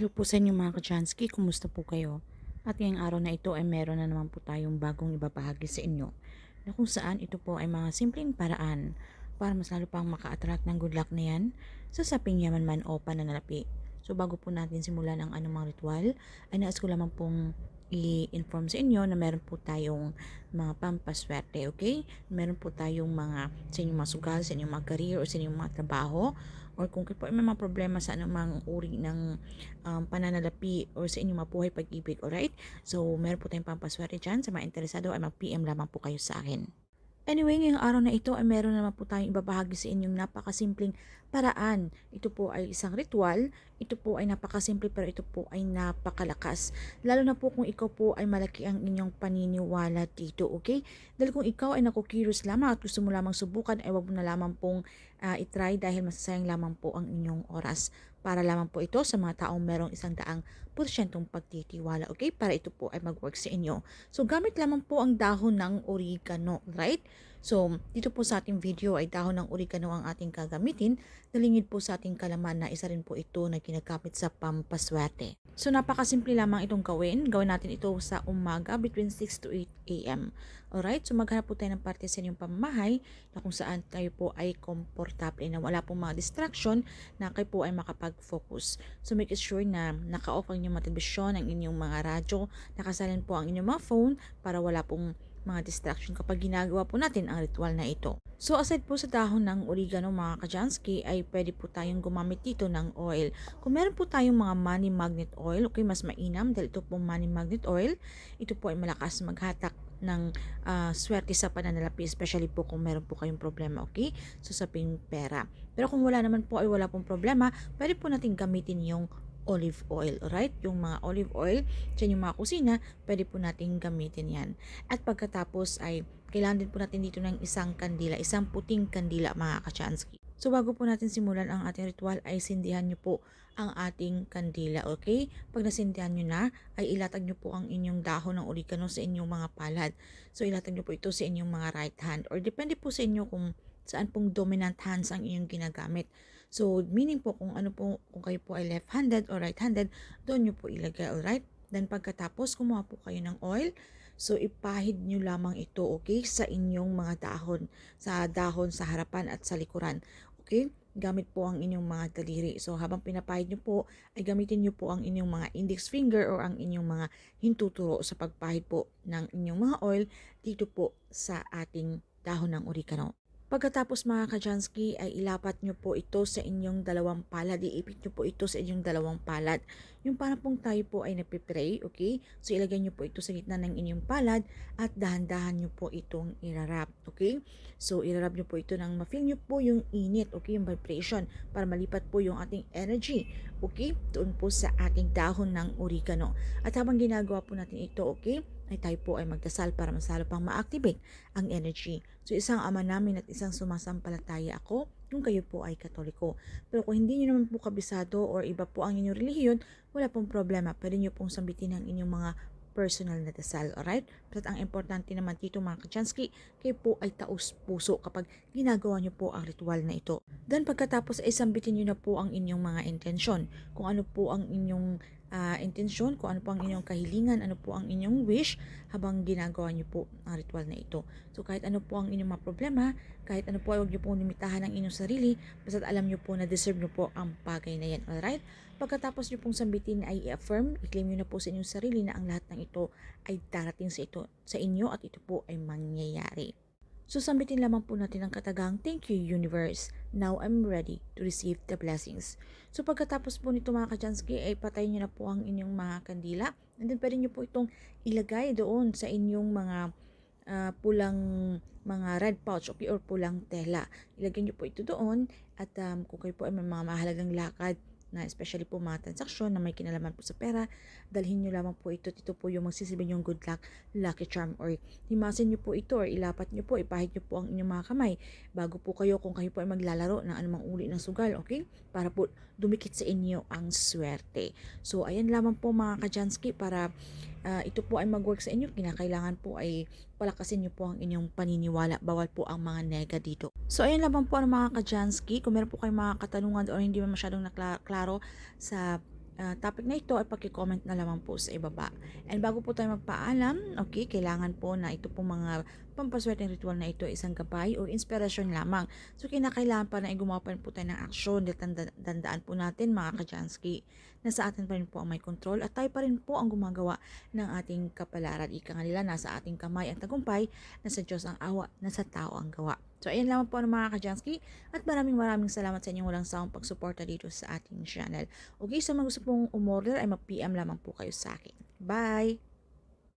Hello po sa inyo mga kachansky, kumusta po kayo? At ngayong araw na ito ay meron na naman po tayong bagong ibabahagi sa inyo na kung saan ito po ay mga simpleng paraan para mas lalo pang maka-attract ng good luck na yan sa saping yaman man o pananalapi. So bago po natin simulan ang anumang ritual, ay nais ko lamang pong i-inform sa inyo na meron po tayong mga pampaswerte, okay? Meron po tayong mga sa inyong mga sugal, sa inyong mga career o sa inyong mga trabaho or kung kayo po ay may mga problema sa anumang uri ng um, pananalapi or sa inyong mabuhay pag-ibig, alright? So, meron po tayong pampaswerte dyan. Sa mga interesado ay mag-PM lamang po kayo sa akin. Anyway, ngayong araw na ito ay meron naman po tayong ibabahagi sa inyong napakasimpleng paraan. Ito po ay isang ritual. Ito po ay napakasimple pero ito po ay napakalakas. Lalo na po kung ikaw po ay malaki ang inyong paniniwala dito, okay? Dahil kung ikaw ay naku-curious lamang at gusto mo lamang subukan, ay wag mo na lamang pong uh, itry dahil masasayang lamang po ang inyong oras. Para lamang po ito sa mga taong merong isang daang porsyentong pagtitiwala, okay? Para ito po ay mag-work sa inyo. So, gamit lamang po ang dahon ng oregano, right? So, dito po sa ating video ay dahon ng oregano ang ating gagamitin. Nalingid po sa ating kalaman na isa rin po ito na ginagamit sa pampaswerte. So, napakasimple lamang itong gawin. Gawin natin ito sa umaga between 6 to 8 a.m. Alright? So, maghanap po tayo ng parte sa inyong pamamahay na kung saan tayo po ay komportable na wala pong mga distraction na kayo po ay makapag-focus. So, make sure na naka-off ang inyong mga telebisyon, ang inyong mga radyo, nakasalin po ang inyong mga phone para wala pong mga distraction kapag ginagawa po natin ang ritual na ito. So aside po sa dahon ng oregano mga kajansky ay pwede po tayong gumamit dito ng oil. Kung meron po tayong mga money magnet oil, okay mas mainam dahil ito po money magnet oil, ito po ay malakas maghatak ng uh, swerte sa pananalapi, especially po kung meron po kayong problema, okay? So, sa pera. Pero kung wala naman po ay wala pong problema, pwede po natin gamitin yung olive oil, right? Yung mga olive oil sa yung mga kusina, pwede po natin gamitin yan. At pagkatapos ay kailangan din po natin dito ng isang kandila, isang puting kandila mga kachansky. So bago po natin simulan ang ating ritual ay sindihan nyo po ang ating kandila, okay? Pag nasindihan nyo na, ay ilatag nyo po ang inyong dahon ng oregano sa inyong mga palad. So ilatag nyo po ito sa inyong mga right hand or depende po sa inyo kung saan pong dominant hands ang inyong ginagamit. So, meaning po kung ano po, kung kayo po ay left-handed or right-handed, doon nyo po ilagay, alright? Then pagkatapos, kumuha po kayo ng oil. So, ipahid nyo lamang ito, okay, sa inyong mga dahon, sa dahon sa harapan at sa likuran. Okay? Gamit po ang inyong mga daliri. So, habang pinapahid nyo po, ay gamitin nyo po ang inyong mga index finger or ang inyong mga hintuturo sa pagpahid po ng inyong mga oil dito po sa ating dahon ng oregano. Pagkatapos mga kajansky ay ilapat nyo po ito sa inyong dalawang palad. Iipit nyo po ito sa inyong dalawang palad. Yung para pong tayo po ay nagpipray, okay? So ilagay nyo po ito sa gitna ng inyong palad at dahan-dahan nyo po itong irarap, okay? So irarap nyo po ito nang ma-feel nyo po yung init, okay? Yung vibration para malipat po yung ating energy, okay? Doon po sa ating dahon ng oregano. At habang ginagawa po natin ito, okay? Ay tayo po ay magdasal para masalo pang ma-activate ang energy. So isang ama namin at isang sumasampalataya ako kung kayo po ay katoliko. Pero kung hindi nyo naman po kabisado or iba po ang inyong relihiyon, wala pong problema. Pwede nyo pong sambitin ang inyong mga personal na dasal, alright? But ang importante naman dito mga kachansky, kayo po ay taos puso kapag ginagawa nyo po ang ritual na ito. Then pagkatapos ay sambitin nyo na po ang inyong mga intensyon. Kung ano po ang inyong uh, intensyon, kung ano po ang inyong kahilingan, ano po ang inyong wish habang ginagawa niyo po ang ritual na ito. So kahit ano po ang inyong mga problema, kahit ano po ay huwag niyo pong limitahan ang inyong sarili, basta alam niyo po na deserve niyo po ang bagay na yan. Alright? Pagkatapos niyo pong sambitin ay i-affirm, i-claim niyo na po sa inyong sarili na ang lahat ng ito ay darating sa ito sa inyo at ito po ay mangyayari. So, sambitin lamang po natin ang katagang, Thank you, Universe. Now I'm ready to receive the blessings. So, pagkatapos po nito mga kajansky, ay patayin nyo na po ang inyong mga kandila. And then, pwede nyo po itong ilagay doon sa inyong mga uh, pulang mga red pouch okay, or pulang tela. Ilagay nyo po ito doon at um, kung kayo po ay may mga mahalagang lakad na especially po mga transaksyon na may kinalaman po sa pera, dalhin nyo lamang po ito. Ito po yung magsisibin yung good luck, lucky charm or himasin nyo po ito or ilapat nyo po, ipahid nyo po ang inyong mga kamay bago po kayo kung kayo po ay maglalaro ng anumang uli ng sugal, okay? Para po dumikit sa inyo ang swerte. So, ayan lamang po mga kajansky para uh, ito po ay mag-work sa inyo, kinakailangan po ay palakasin nyo po ang inyong paniniwala. Bawal po ang mga nega dito. So, ayun lamang po ang mga kajansky. Kung meron po kayong mga katanungan o hindi masyadong naklaro sa ah, topic na ito ay paki-comment na lamang po sa ibaba. And bago po tayo magpaalam, okay, kailangan po na ito pong mga pampaswerteng ritual na ito ay isang gabay o inspirasyon lamang. So kinakailangan pa na gumawa po tayo ng aksyon dahil tanda- tandaan po natin mga kajansky na sa atin pa rin po ang may control at tayo pa rin po ang gumagawa ng ating kapalaran. Ika nga nila, nasa ating kamay ang tagumpay, nasa Diyos ang awa, nasa tao ang gawa. So ayan lamang po ang mga kajansky at maraming maraming salamat sa inyong walang sawang pagsuporta dito sa ating channel. Okay, so mga gusto pong umorder ay mag-PM lamang po kayo sa akin. Bye!